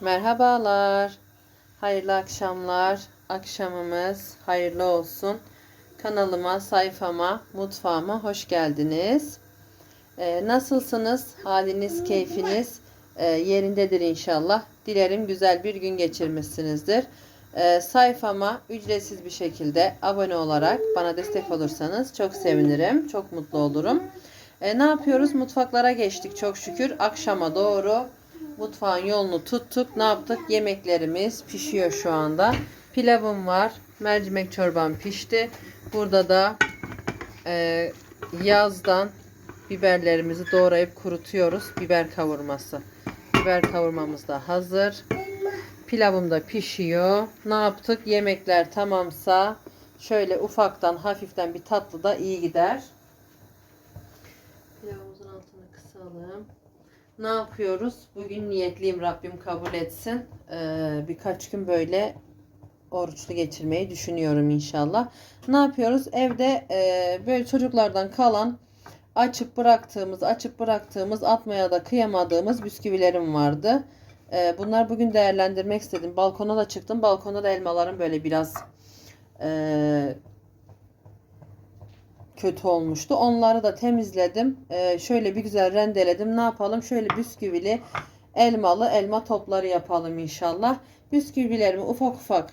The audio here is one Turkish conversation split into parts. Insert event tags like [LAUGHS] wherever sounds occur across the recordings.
Merhabalar. Hayırlı akşamlar. Akşamımız hayırlı olsun. Kanalıma, sayfama, mutfağıma hoş geldiniz. Ee, nasılsınız? Haliniz, keyfiniz e, yerindedir inşallah. Dilerim güzel bir gün geçirmişsinizdir. Ee, sayfama ücretsiz bir şekilde abone olarak bana destek olursanız çok sevinirim. Çok mutlu olurum. Ee, ne yapıyoruz? Mutfaklara geçtik çok şükür. Akşama doğru mutfağın yolunu tuttuk. Ne yaptık? Yemeklerimiz pişiyor şu anda. Pilavım var. Mercimek çorbam pişti. Burada da e, yazdan biberlerimizi doğrayıp kurutuyoruz. Biber kavurması. Biber kavurmamız da hazır. Pilavım da pişiyor. Ne yaptık? Yemekler tamamsa şöyle ufaktan hafiften bir tatlı da iyi gider. Pilavımızın altını kısalım. Ne yapıyoruz? Bugün niyetliyim Rabbim kabul etsin. Ee, birkaç gün böyle oruçlu geçirmeyi düşünüyorum inşallah. Ne yapıyoruz? Evde e, böyle çocuklardan kalan açıp bıraktığımız, açıp bıraktığımız, atmaya da kıyamadığımız bisküvilerim vardı. E, bunlar bugün değerlendirmek istedim. Balkona da çıktım. Balkonda da elmalarım böyle biraz e, kötü olmuştu. Onları da temizledim. Ee, şöyle bir güzel rendeledim. Ne yapalım? Şöyle bisküvili elmalı elma topları yapalım inşallah. Bisküvilerimi ufak ufak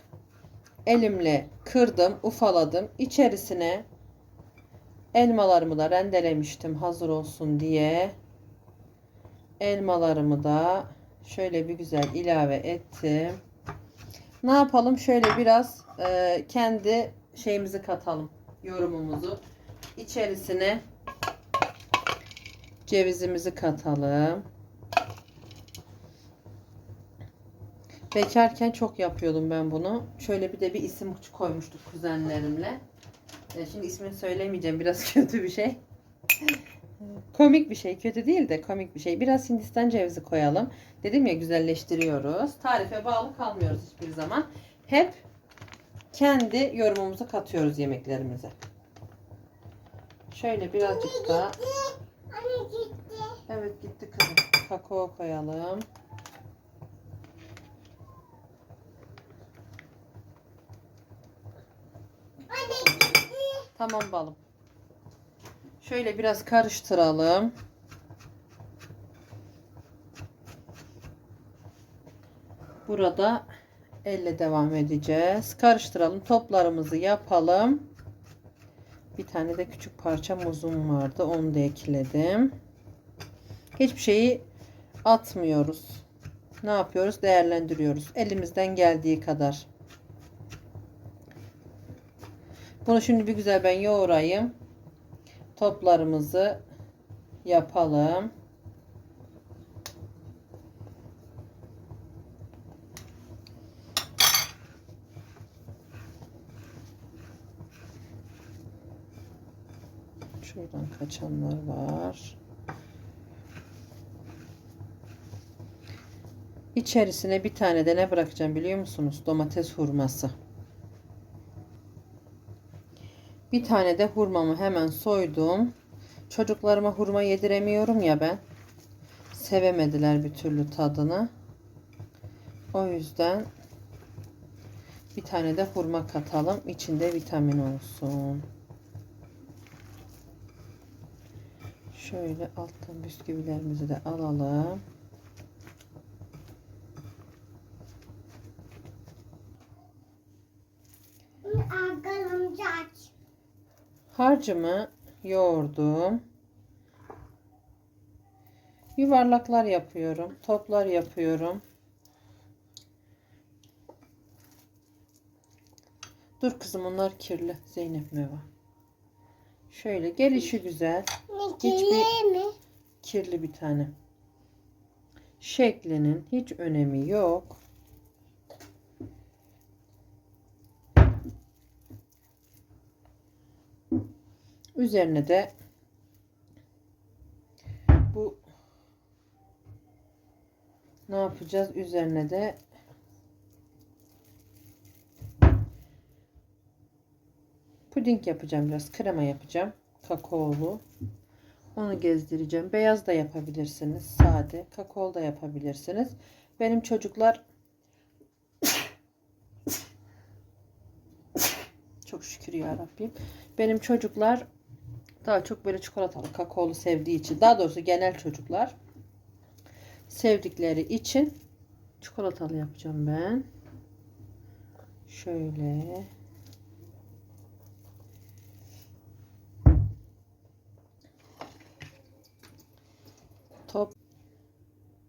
elimle kırdım, ufaladım. İçerisine elmalarımı da rendelemiştim hazır olsun diye. Elmalarımı da şöyle bir güzel ilave ettim. Ne yapalım? Şöyle biraz e, kendi şeyimizi katalım. Yorumumuzu. İçerisine cevizimizi katalım. Bekarken çok yapıyordum ben bunu. Şöyle bir de bir isim koymuştuk kuzenlerimle. E, Şimdi ismini söylemeyeceğim. Biraz [LAUGHS] kötü bir şey. Komik bir şey. Kötü değil de komik bir şey. Biraz Hindistan cevizi koyalım. Dedim ya güzelleştiriyoruz. Tarife bağlı kalmıyoruz hiçbir zaman. Hep kendi yorumumuzu katıyoruz yemeklerimize. Şöyle birazcık da Anne gitti. evet gitti kızım. Kakao koyalım. Anne gitti. Tamam balım. Şöyle biraz karıştıralım. Burada elle devam edeceğiz. Karıştıralım. Toplarımızı yapalım. Bir tane de küçük parça muzum vardı. Onu da ekledim. Hiçbir şeyi atmıyoruz. Ne yapıyoruz? Değerlendiriyoruz. Elimizden geldiği kadar. Bunu şimdi bir güzel ben yoğurayım. Toplarımızı yapalım. Kaçanlar var. İçerisine bir tane de ne bırakacağım biliyor musunuz? Domates hurması. Bir tane de hurmamı hemen soydum. Çocuklarıma hurma yediremiyorum ya ben. Sevemediler bir türlü tadını. O yüzden bir tane de hurma katalım. İçinde vitamin olsun. Şöyle alttan bisküvilerimizi de alalım. Harcımı yoğurdum. Yuvarlaklar yapıyorum. Toplar yapıyorum. Dur kızım onlar kirli. Zeynep Meva. Şöyle gelişi güzel. Hiçbir- mi? Kirli bir tane. Şeklinin hiç önemi yok. Üzerine de bu ne yapacağız? Üzerine de puding yapacağım biraz. Krema yapacağım. Kakaolu. Onu gezdireceğim. Beyaz da yapabilirsiniz. Sade. Kakao da yapabilirsiniz. Benim çocuklar çok şükür ya Rabbim. Benim çocuklar daha çok böyle çikolatalı, kakaolu sevdiği için. Daha doğrusu genel çocuklar sevdikleri için çikolatalı yapacağım ben. Şöyle.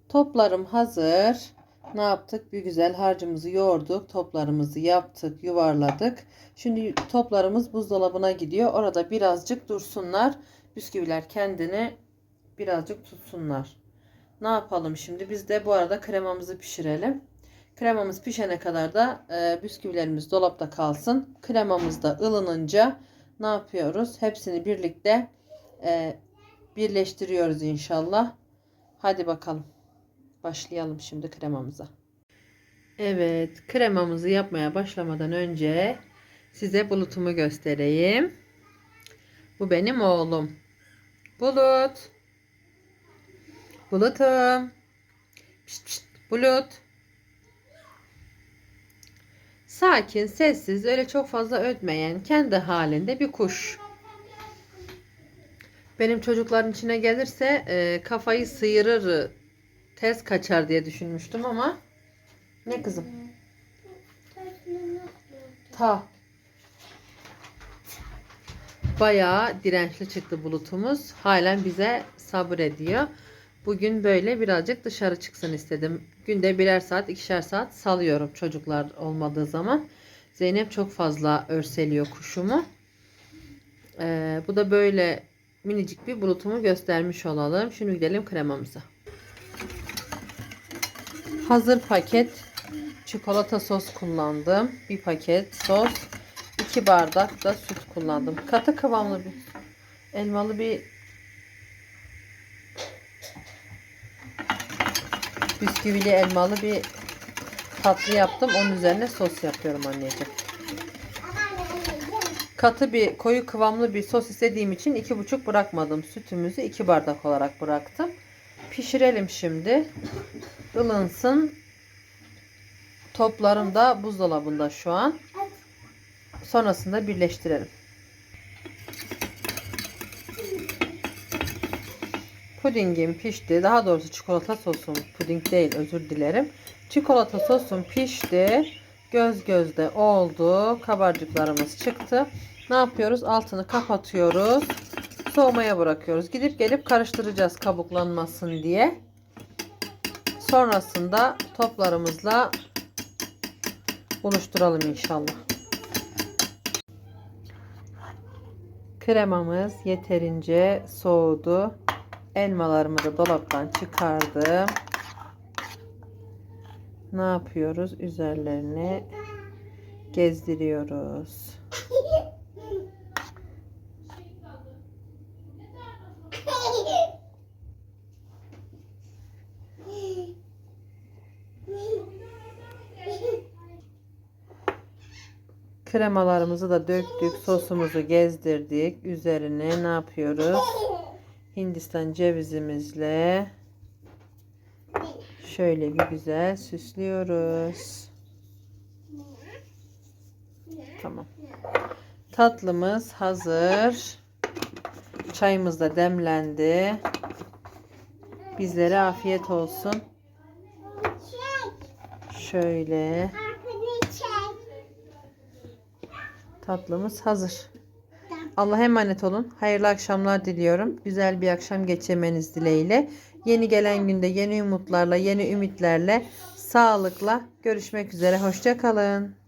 Toplarım hazır. Ne yaptık? Bir güzel harcımızı yoğurduk. Toplarımızı yaptık, yuvarladık. Şimdi toplarımız buzdolabına gidiyor. Orada birazcık dursunlar. Bisküviler kendini birazcık tutsunlar. Ne yapalım şimdi? Biz de bu arada kremamızı pişirelim. Kremamız pişene kadar da e, bisküvilerimiz dolapta kalsın. Kremamız da ılınınca ne yapıyoruz? Hepsini birlikte e, birleştiriyoruz inşallah. Hadi bakalım. Başlayalım şimdi kremamıza. Evet, kremamızı yapmaya başlamadan önce size bulutumu göstereyim. Bu benim oğlum. Bulut. Bulutum. Pişt pişt, bulut. Sakin, sessiz, öyle çok fazla ötmeyen, kendi halinde bir kuş. Benim çocukların içine gelirse e, kafayı sıyırır, tez kaçar diye düşünmüştüm ama ne kızım? Ta. Bayağı dirençli çıktı bulutumuz. Halen bize sabır ediyor. Bugün böyle birazcık dışarı çıksın istedim. Günde birer saat, ikişer saat salıyorum çocuklar olmadığı zaman. Zeynep çok fazla örseliyor kuşumu. Ee, bu da böyle minicik bir bulutumu göstermiş olalım. Şimdi gidelim kremamıza. Hazır paket çikolata sos kullandım. Bir paket sos. 2 bardak da süt kullandım. Katı kıvamlı bir elmalı bir bisküvili elmalı bir tatlı yaptım. Onun üzerine sos yapıyorum anneciğim. Katı bir koyu kıvamlı bir sos istediğim için iki buçuk bırakmadım. Sütümüzü iki bardak olarak bıraktım. Pişirelim şimdi. Ilınsın. Toplarım da buzdolabında şu an. Sonrasında birleştirelim. Pudingim pişti. Daha doğrusu çikolata sosum. Puding değil özür dilerim. Çikolata sosum pişti. Göz gözde oldu. Kabarcıklarımız çıktı. Ne yapıyoruz? Altını kapatıyoruz. Soğumaya bırakıyoruz. Gidip gelip karıştıracağız kabuklanmasın diye. Sonrasında toplarımızla buluşturalım inşallah. Kremamız yeterince soğudu. Elmalarımı da dolaptan çıkardım. Ne yapıyoruz? Üzerlerine gezdiriyoruz. Kremalarımızı da döktük. Sosumuzu gezdirdik. Üzerine ne yapıyoruz? Hindistan cevizimizle şöyle bir güzel süslüyoruz. Tamam. Tatlımız hazır. Çayımız da demlendi. Bizlere afiyet olsun. Şöyle tatlımız hazır. Allah'a emanet olun. Hayırlı akşamlar diliyorum. Güzel bir akşam geçirmeniz dileğiyle. Yeni gelen günde yeni umutlarla, yeni ümitlerle, sağlıkla görüşmek üzere. Hoşça kalın.